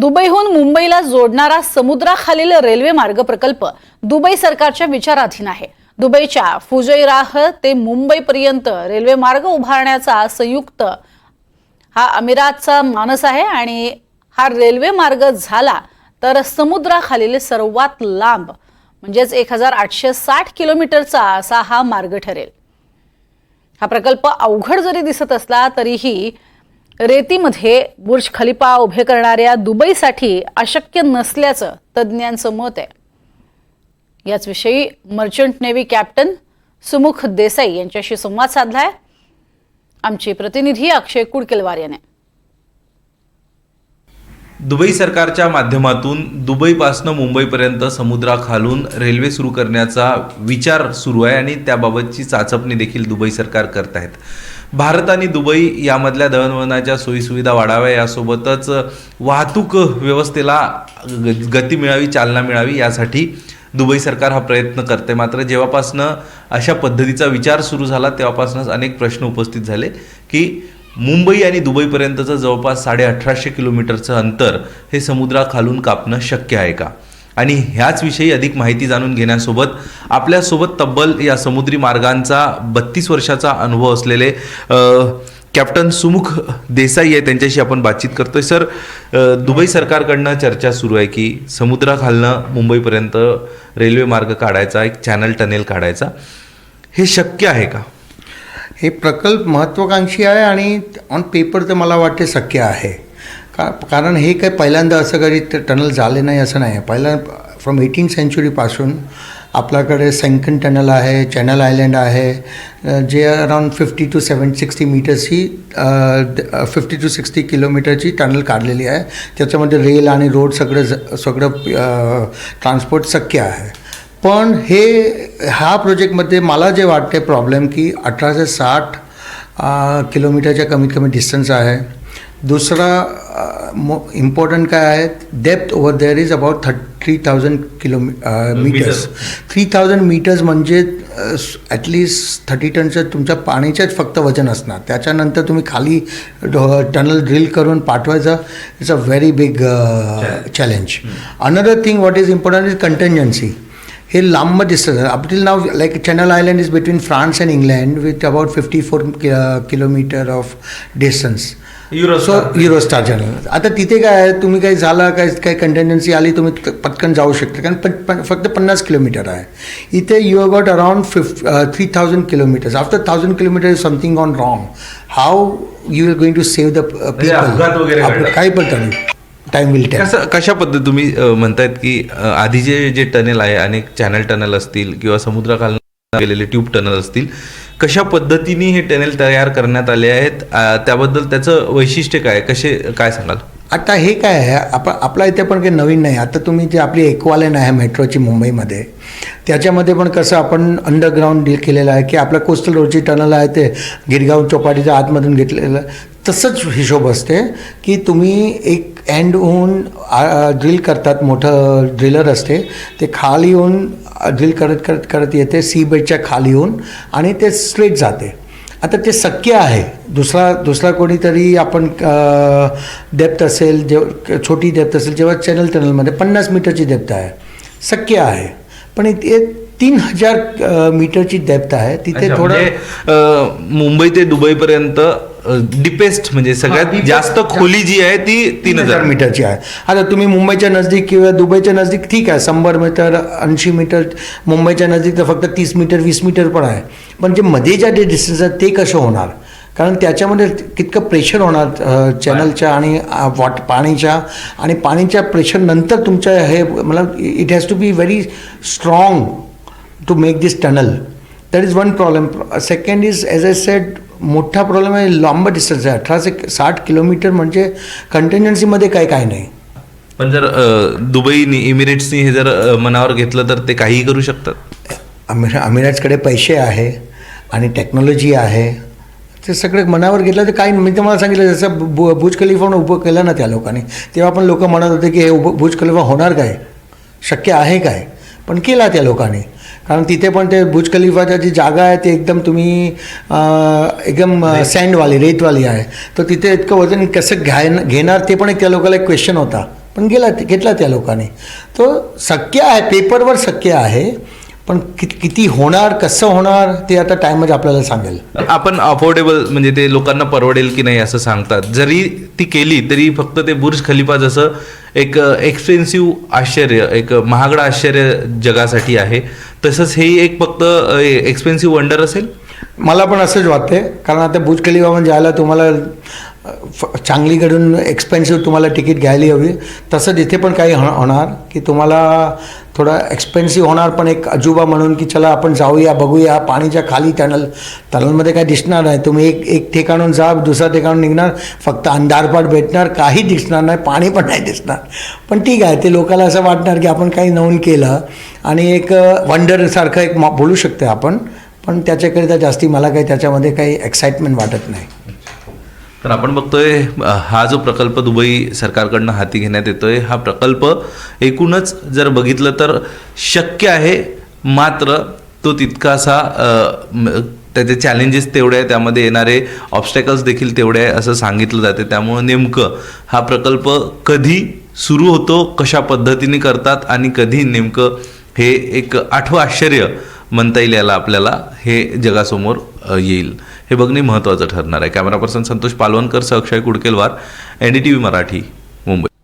दुबईहून मुंबईला जोडणारा समुद्राखालील रेल्वे मार्ग प्रकल्प दुबई सरकारच्या विचाराधीन आहे. दुबईच्या फुजैराह ते मुंबईपर्यंत रेल्वे मार्ग उभारण्याचा संयुक्त हा अमिरातचा मानस आहे आणि हा रेल्वे मार्ग झाला तर समुद्राखालील सर्वात लांब म्हणजेच एक हजार आठशे साठ किलोमीटरचा असा हा मार्ग ठरेल. हा प्रकल्प अवघड जरी दिसत असला तरीही रेतीमध्ये बुर्ज खलिफा उभे करणाऱ्या दुबईसाठी अशक्य नसल्याचं तज्ज्ञांचं मत आहे. याचविषयी merchant navy captain Sumukh Desai यांच्याशी संवाद साधलाय. आमचे प्रतिनिधी अक्षय कुडकेलवार याने. दुबई सरकारच्या माध्यमातून दुबईपासनं मुंबईपर्यंत समुद्राखालून रेल्वे सुरू करण्याचा विचार सुरू आहे आणि त्याबाबतची चाचपणी देखील दुबई सरकार करत आहेत. भारत आणि दुबई यामधल्या दळणवळणाच्या सोयीसुविधा वाढाव्या. यासोबतच वाहतूक व्यवस्थेला ग- गती मिळावी चालना मिळावी यासाठी दुबई सरकार हा प्रयत्न करते. मात्र जेव्हापासनं अशा पद्धतीचा विचार सुरू झाला तेव्हापासूनच अनेक प्रश्न उपस्थित झाले की मुंबई आणि दुबईपर्यंतचं जवळपास साडे अठराशे किलोमीटरचं अंतर हे समुद्राखालून कापणं शक्य आहे का? आणि ह्याच विषयी अधिक माहिती जाणून घेण्यासोबत आपल्यासोबत तब्बल या समुद्री मार्गांचा बत्तीस वर्षाचा अनुभव असलेले कॅप्टन सुमुख देसाई आहे. त्यांच्याशी आपण बातचीत करतोय. सर दुबई सरकारकडनं चर्चा सुरू आहे की समुद्राखालनं मुंबईपर्यंत रेल्वे मार्ग काढायचा एक चॅनल टनेल काढायचा. हे शक्य आहे का? हे प्रकल्प महत्त्वाकांक्षी आहे आणि ऑन पेपर तर मला वाटते शक्य आहे. का कारण हे काही पहिल्यांदा असं कधी टनल झाले नाही असं नाही. आहे पहिल्या फ्रॉम एटीन सेंचुरीपासून आपल्याकडे सेंकन टनल आहे चॅनल आयलँड आहे जे around fifty two seven sixty मीटर्सची fifty two sixty किलोमीटरची टनल काढलेली आहे. त्याच्यामध्ये रेल आणि रोड सगळं ज- सगळं ट्रान्सपोर्ट शक्य आहे. पण हे ह्या प्रोजेक्टमध्ये मला जे वाटते प्रॉब्लेम की अठराशे साठ किलोमीटरच्या कमीत कमी डिस्टन्स आहे. दुसरा मो इम्पॉर्टंट काय आहे? Depth over there is about thirty three thousand kilo metres three thousand metres म्हणजे ॲटलिस्ट थर्टी टनचं तुमच्या पाण्याच्याच फक्त वजन असणार. त्याच्यानंतर तुम्ही खाली टनल ड्रिल करून पाठवायचं. It's a very big challenge another thing what is important is contingency हे लांब आहे up till now like channel island is between France and England with about fifty four kilometre of distance so Eurostar channel आता तिथे काय आहे? तुम्ही काही झाला काय काही कंटेन्जन्सी आली तुम्ही पटकन जाऊ शकता. कारण पण पण फक्त पन्नास किलोमीटर आहे. इथे you have got around fifty three thousand kilometres after thousand kilometre is something on wrong how you are going to save the. काही पण टाइम टाईम विल टेल कसं कशा पद्धती तुम्ही म्हणतायत की आधीचे जे टनेल आहे अनेक चॅनल टनल असतील किंवा समुद्राखालून गेलेले ट्यूब टनल असतील कशा पद्धतीने हे टनेल तयार करण्यात आले आहेत? त्याबद्दल त्याचं वैशिष्ट्य काय कसे काय सांगाल? आता हे काय आहे? आपण आपल्या इथे पण काही नवीन नाही. आता तुम्ही जे आपली एक्वालेन आहे मेट्रोची मुंबईमध्ये त्याच्यामध्ये पण कसं आपण अंडरग्राऊंड डील केलेलं आहे की आपल्या कोस्टल रोडची टनल आहे ते गिरगाव चौपाटीच्या आतमधून घेतलेलं तसंच हिशोब असते की तुम्ही एक एंडहून ड्रिल करतात मोठं ड्रिलर असते ते खाली येऊन ड्रिल करत करत करत येते सी बेडच्या खाली येऊन आणि ते स्ट्रेट जाते. आता ते शक्य आहे. दुसरा दुसरा कोणीतरी आपण डेप्थ असेल जेव छोटी डेप्थ असेल जेव्हा चॅनल टनलमध्ये पन्नास मीटरची डेप्थ आहे. शक्य आहे. पण इथे तीन हजार मीटरची डेप्थ आहे. तिथे थोडं म्हणजे, मुंबई ते दुबईपर्यंत डिपेस्ट म्हणजे सगळ्यात जास्त खोली जी आहे ती तीन हजार मीटरची आहे. आता तुम्ही मुंबईच्या नजदीक किंवा दुबईच्या नजदीक ठीक आहे शंभर मीटर ऐंशी मीटर मुंबईच्या नजदीक तर फक्त तीस मीटर वीस मीटर पण आहे. पण जे मध्ये ज्या डिस्टन्स आहेत ते कसं होणार? कारण त्याच्यामध्ये कितकं प्रेशर होणार अ, चॅनलच्या आणि अ, वॉट पाणीच्या. आणि पाणीच्या प्रेशरनंतर तुमच्या हे मला it has to be very strong to make this tunnel that is one problem second is as I said मोठा प्रॉब्लेम आहे लांब डिस्टन्स आहे. अठराशे साठ किलोमीटर म्हणजे कंटेन्जन्सीमध्ये काय काय नाही. पण जर दुबईनी इमिरेट्सनी हे जर मनावर घेतलं तर ते काहीही करू शकतात. अमिरा अमिराजकडे पैसे आहे आणि टेक्नॉलॉजी आहे. ते सगळे मनावर घेतलं तर काही मी तुम्हाला सांगितलं जसं बु बुज खलिफा उभं केलं ना त्या लोकांनी तेव्हा पण लोक म्हणत होते की हे उभं बुज खलिफा होणार काय? शक्य आहे काय? पण केला त्या लोकांनी. कारण तिथे पण ते बुज खलिफाच्या जी जागा आहे ती एकदम तुम्ही एकदम सँडवाली रेतवाली आहे. तर तिथे इतकं वजन कसं घ्याय घेणार ते पण एक त्या लोकांना एक क्वेश्चन होता. पण गेला घेतला त्या लोकांनी. तो शक्य आहे पेपरवर शक्य आहे पण कि किती होणार कसं होणार ते आता टाईमच आपल्याला सांगेल. आपण अफोर्डेबल म्हणजे ते लोकांना परवडेल की नाही असं सांगतात. जरी ती केली तरी फक्त ते बुर्ज खलिफा जसं एक एक्सपेन्सिव्ह आश्चर्य एक महागडं आश्चर्य जगासाठी आहे. तसंच हे एक फक्त एक्सपेन्सिव्ह वंडर असेल? मला पण असंच वाटते कारण आता बुज खलिफा म्हणजे जायला तुम्हाला अ, फ- एक्सपेन्सिव्ह तुम्हाला तिकीट घ्यायला हवी. तसंच इथे पण काही होणार की तुम्हाला थोडा एक्सपेन्सिव्ह होणार पण एक अजुबा म्हणून की चला आपण जाऊया बघूया पाणीच्या खाली टनल टनलमध्ये काही दिसणार नाही. तुम्ही एक एक ठिकाणून जा दुसऱ्या ठिकाणून निघणार फक्त अंधारपाट भेटणार काही दिसणार नाही पाणी पण नाही दिसणार. पण ठीक आहे ते लोकांना असं वाटणार की आपण काही नवीन केलं आणि एक वंडरसारखं एक बोलू शकतो आपण पण त्याच्याकरिता जास्ती मला काही त्याच्यामध्ये काही एक्साइटमेंट वाटत नाही. तर आपण बघतोय हा जो प्रकल्प दुबई सरकारकडनं हाती घेण्यात येतोय हा प्रकल्प एकूणच जर बघितलं तर शक्य आहे मात्र तो तितकासा त्याचे चॅलेंजेस तेवढे आहे त्यामध्ये येणारे ऑब्स्टॅकल्स देखील तेवढे आहे असं सांगितलं जाते. त्यामुळं नेमकं हा प्रकल्प कधी सुरू होतो कशा पद्धतीने करतात आणि कधी नेमकं हे एक आठवं आश्चर्य म्हणता येईल याला आपल्याला हे जगासमोर येईल. हे बघणे महत्त्वाचं ठरणार आहे. कॅमेरा पर्सन संतोष पालवणकर सह Akshay Kudkelwar N D T V Marathi Mumbai.